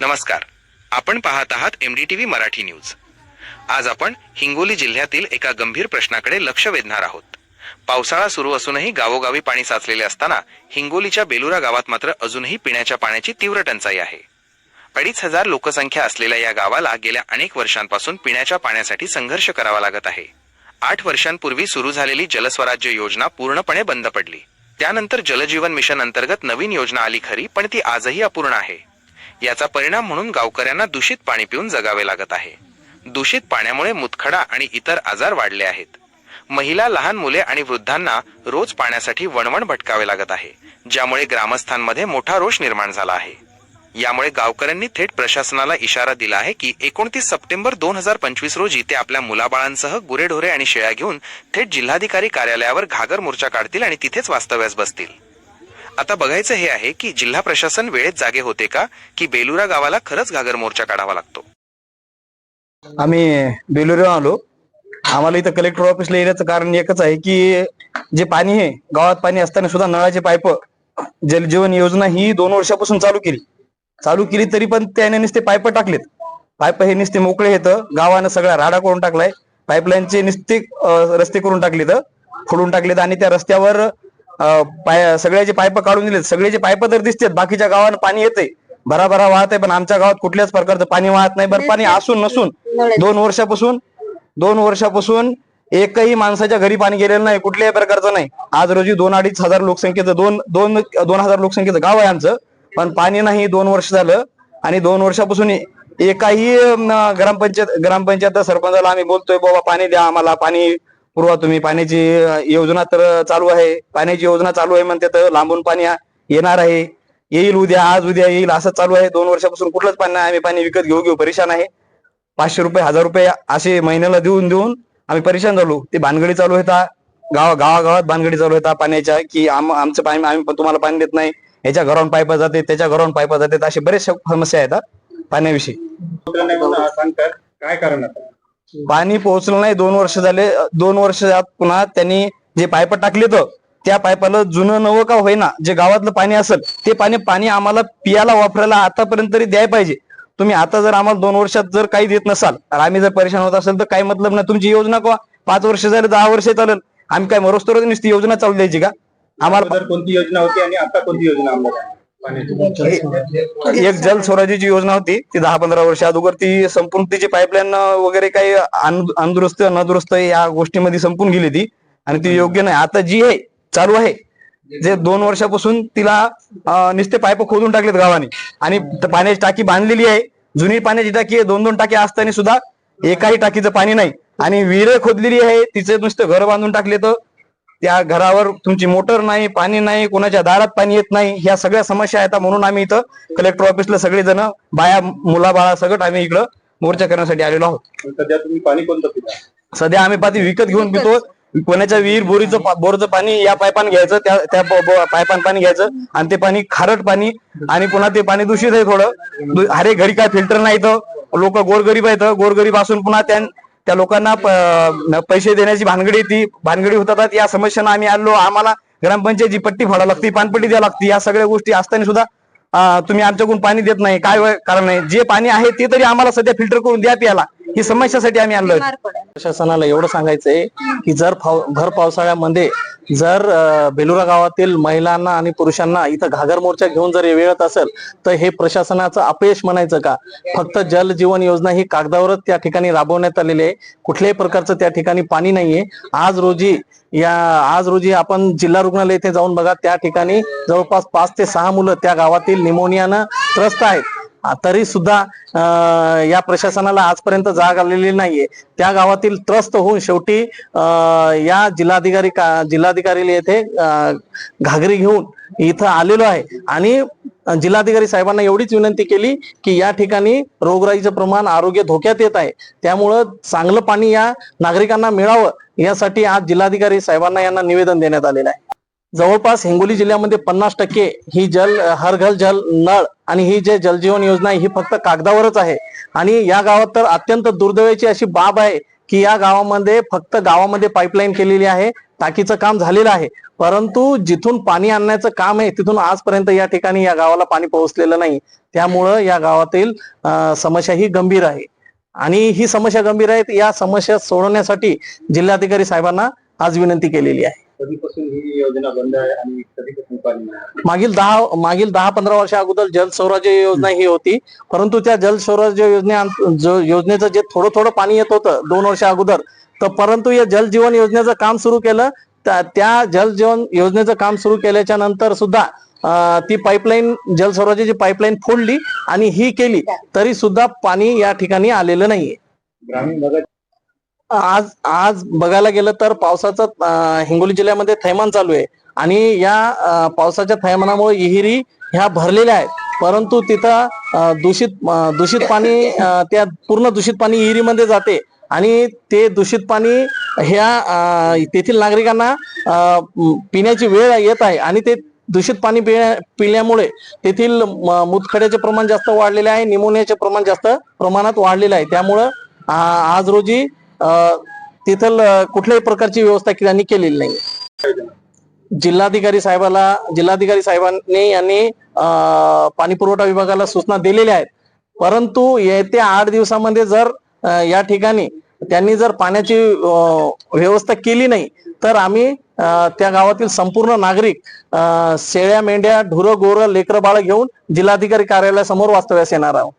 नमस्कार. आपण पाहत आहात एमडीटीव्ही मराठी न्यूज. आज आपण हिंगोली जिल्ह्यातील एका गंभीर प्रश्नाकडे लक्ष वेधणार आहोत. पावसाळा सुरू असूनही गावोगावी पाणी साचलेले असताना हिंगोलीच्या बेलुरा गावात मात्र अजूनही पिण्याच्या पाण्याची तीव्र टंचाई आहे. अडीच हजार लोकसंख्या असलेल्या या गावाला गेल्या अनेक वर्षांपासून पिण्याच्या पाण्यासाठी संघर्ष करावा लागत आहे. आठ वर्षांपूर्वी सुरू झालेली जलस्वराज्य योजना पूर्णपणे बंद पडली. त्यानंतर जलजीवन मिशन अंतर्गत नवीन योजना आली खरी पण ती आजही अपूर्ण आहे. याचा परिणाम म्हणून गावकऱ्यांना दूषित पाणी पिऊन जगावे लागत आहे. दूषित पाण्यामुळे मुतखडा आणि इतर आजार वाढले आहेत. महिला लहान मुले आणि वृद्धांना रोज पाण्यासाठी वणवण भटकावे लागत आहे ज्यामुळे ग्रामस्थांमध्ये मोठा रोष निर्माण झाला आहे. यामुळे गावकऱ्यांनी थेट प्रशासनाला इशारा दिला आहे की एकोणतीस सप्टेंबर दोन हजार पंचवीस रोजी ते आपल्या मुलाबाळांसह गुरेढोरे आणि शेळ्या घेऊन थेट जिल्हाधिकारी कार्यालयावर घागर मोर्चा काढतील आणि तिथेच वास्तव्यास बसतील. आता बघायचं हे आहे की जिल्हा प्रशासन वेळेत जागे होते का की बेलुरा गावाला खरंच घागर मोर्चा काढावा लागतो? आम्ही बेलुरा आलो. आम्हाला इथं कलेक्टर ऑफिसला येण्याचं कारण एकच आहे की जे पाणी आहे गावात पाणी असताना सुद्धा नळाचे पाईप जलजीवन योजना ही दोन वर्षापासून चालू केली. चालू केली तरी पण त्याने नुसते पाईप टाकलेत. पाईप हे नुसते मोकळे येत गावानं सगळा राडा करून टाकलाय. पाईपलाईनचे नुसते रस्ते करून टाकलेत फोडून टाकलेत आणि त्या रस्त्यावर पाय सगळ्याचे पाईप काढून दिलेत. सगळ्याचे पाईप तर दिसतात. बाकीच्या गावांना पाणी येते भराभरा वाहत आहे पण आमच्या गावात कुठल्याच प्रकारचं पाणी वाहत नाही. बरं पाणी असून नसून दोन वर्षापासून दोन वर्षापासून एकही माणसाच्या घरी पाणी गेलेलं नाही कुठल्याही प्रकारचं नाही. आज रोजी दोन अडीच हजार लोकसंख्येचं दोन दोन दोन हजार लोकसंख्येचं गाव आहे आमचं. पण पाणी नाही दोन वर्ष झालं. आणि दोन वर्षापासून एकाही ग्रामपंचायत ग्रामपंचायत सरपंचाला आम्ही बोलतोय बाबा पाणी द्या आम्हाला पाणी पुरवा तुम्ही पाण्याची योजना तर चालू आहे. पाण्याची योजना चालू आहे म्हणते तर लांबून पाणी येणार आहे. येईल उद्या आज उद्या येईल असं चालू आहे. दोन वर्षापासून कुठलंच पाणी नाही. आम्ही पाणी विकत घेऊ घेऊ परेशान आहे. पाचशे रुपये हजार रुपये असे महिन्याला देऊन देऊन आम्ही परेशान झालो. ते भानगडी चालू होता. गाव गावागावात भानगडी चालू होता पाण्याच्या की आम आमचं पाणी आम्ही पण तुम्हाला पाणी देत नाही. याच्या घरावरून पायपा जाते त्याच्या घरावरून पायपा जाते. असे बरेचशा समस्या आहेत पाण्याविषयी. काय कारण आता? पाणी पोहोचलं नाही. दोन वर्ष झाले दोन वर्ष पुन्हा त्यांनी जे पाईप टाकले तर त्या पायपाला जुनं नवं का होईना जे गावातलं पाणी असेल ते पाणी पाणी आम्हाला पियाला वापरायला आतापर्यंत तरी द्याय पाहिजे. तुम्ही आता जर आम्हाला दोन वर्षात जर काही देत नसाल तर आम्ही जर परेशान होत असेल तर काही मतलब नाही. तुमची योजना का पाच वर्ष झाले दहा वर्ष चालेल. आम्ही काय मरोस नुसती योजना चालू द्यायची का? आम्हाला कोणती योजना होती आणि आता कोणती योजना आम्हाला? एक जल स्वराज्याची योजना होती ती दहा पंधरा वर्ष अगोदर ती संपूर्ण तिची पाईपलाईन वगैरे काही अन- अनदुरुस्त नदुरुस्त या गोष्टीमध्ये संपून गेली ती. आणि ती योग्य नाही. आता जी आहे चालू आहे. जे दोन वर्षापासून तिला नुसते पाईप खोदून टाकलेत गावाने. आणि पाण्याची टाकी बांधलेली आहे. जुनी पाण्याची टाकी आहे. दोन दोन टाकी असताना सुद्धा एकाही टाकीचं पाणी नाही. आणि विहीर खोदलेली आहे. तिचं नुसतं घर बांधून टाकले तर त्या घरावर तुमची मोटर नाही पाणी नाही कोणाच्या दारात पाणी येत नाही ह्या सगळ्या समस्या आहेत. म्हणून आम्ही इथं कलेक्टर ऑफिसला सगळेजण बाया मुलाबाळा सगळं आम्ही इकडं मोर्चा करण्यासाठी आलेलो आहोत. सध्या तुम्ही पाणी कोणतं पिता? सध्या आम्ही पाती विकत घेऊन पितो. कोणाच्या विहीर बोरीचं बोरचं पाणी या पायपान घ्यायचं त्या त्या पायपान पाणी घ्यायचं आणि ते पाणी खारट पाणी आणि पुन्हा ते पाणी दूषित आहे थोडं. हरे घरी काय फिल्टर नाही तर लोक गोरगरीब आहेत. गोरगरीब असून पुन्हा त्या त्या लोकांना पैसे देण्याची भानगडी ती भानगडी होतात. या समस्यांना आम्ही आलो आम्हाला ग्रामपंचायतची पट्टी फाडा लागते पानपट्टी द्यावी लागते. या सगळ्या गोष्टी असताना सुद्धा तुम्ही आमच्याकडून पाणी देत नाही. काय कारण नाही. जे पाणी आहे ते तरी आम्हाला सध्या फिल्टर करून द्या प्यायला. ही समस्यासाठी आम्ही आणलो प्रशासनाला एवढं सांगायचंय की जर भर पावसाळ्यामध्ये जर बेलुरा गावातील महिलांना आणि पुरुषांना इथं घागर मोर्चा घेऊन जर वेळत असेल तर हे प्रशासनाचं अपयश म्हणायचं का? फक्त जल जीवन योजना ही कागदावरच त्या ठिकाणी राबवण्यात आलेली आहे. कुठल्याही प्रकारचं त्या ठिकाणी पाणी नाहीये. आज रोजी या आज रोजी आपण जिल्हा रुग्णालय येथे जाऊन बघा त्या ठिकाणी जवळपास पाच ते सहा मुलं त्या गावातील निमोनियानं त्रस्त आहेत. तरी सुद्धा या प्रशासनाला आजपर्यंत जाग आलेली नाहीये. त्या गावातील त्रस्त होऊन शेवटी या जिल्हाधिकारी का जिल्हाधिकारी येथे घागरी घेऊन इथं आलेलो आहे. आणि जिल्हाधिकारी साहेबांना एवढीच विनंती केली की या ठिकाणी रोगराईचं प्रमाण आरोग्य धोक्यात येत आहे. त्यामुळं चांगलं पाणी या नागरिकांना मिळावं यासाठी आज जिल्हाधिकारी साहेबांना यांना निवेदन देण्यात आलेलं आहे. जवळपास हिंगोली जिल्ह्यामध्ये पन्नास टक्के ही जल हर घर जल नळ आणि ही जे जलजीवन योजना आहे ही फक्त कागदावरच आहे. आणि या गावात तर अत्यंत दुर्दैवाची अशी बाब आहे की या गावामध्ये फक्त गावामध्ये पाईपलाईन केलेली आहे टाकीचं काम झालेलं आहे. परंतु जिथून पाणी आणण्याचं काम आहे तिथून आजपर्यंत या ठिकाणी या गावाला पाणी पोहोचलेलं नाही. त्यामुळं या गावातील समस्या ही गंभीर आहे. आणि ही समस्या गंभीर आहे या समस्या सोडवण्यासाठी जिल्हाधिकारी साहेबांना आज विनंती केलेली आहे. कधीपासून ही योजना बंद आहे आणि कधीपासून पाणी मिळालं मागील दहा मागील दहा पंधरा वर्षा अगोदर जल स्वराज्य योजना ही होती. परंतु त्या जल स्वराज्य योजने योजनेचं जे थोडं थोडं पाणी येत होतं दोन वर्षा अगोदर तर परंतु या जल जीवन योजनेचं काम सुरू केलं. त्या- जल जीवन योजनेचं काम सुरू केल्याच्यानंतर सुद्धा ती पाईपलाईन जल स्वराज्याची पाईपलाईन फोडली आणि ही केली तरी सुद्धा पाणी या ठिकाणी आलेलं नाहीये. ग्रामीण भागात आज आज बघायला गेलं तर पावसाचं हिंगोली जिल्ह्यामध्ये थैमान चालू आहे. आणि या पावसाच्या थैमानामुळे विहिरी ह्या भरलेल्या आहेत. परंतु तिथं दूषित दूषित पाणी त्या पूर्ण दूषित पाणी विहिरीमध्ये जाते. आणि ते दूषित पाणी ह्या तेथील नागरिकांना पिण्याची वेळ येत आहे. आणि ते दूषित पाणी पिण्या- पिल्यामुळे तेथील म, मुतखड्याचे प्रमाण जास्त वाढलेले आहे. निमोनियाचे प्रमाण जास्त प्रमाणात वाढलेलं आहे. त्यामुळं आज रोजी तिथं कुठल्याही प्रकारची व्यवस्था त्यांनी केलेली नाही. जिल्हाधिकारी साहेबाला जिल्हाधिकारी साहेबांनी यांनी पाणी पुरवठा विभागाला सूचना दिलेल्या आहेत. परंतु येत्या आठ दिवसामध्ये जर या ठिकाणी त्यांनी जर पाण्याची व्यवस्था केली नाही तर आम्ही त्या गावातील संपूर्ण नागरिक शेळ्या मेंढ्या ढुरं गोरं लेकरं बाळ घेऊन जिल्हाधिकारी कार्यालयासमोर वास्तव्यास येणार आहोत.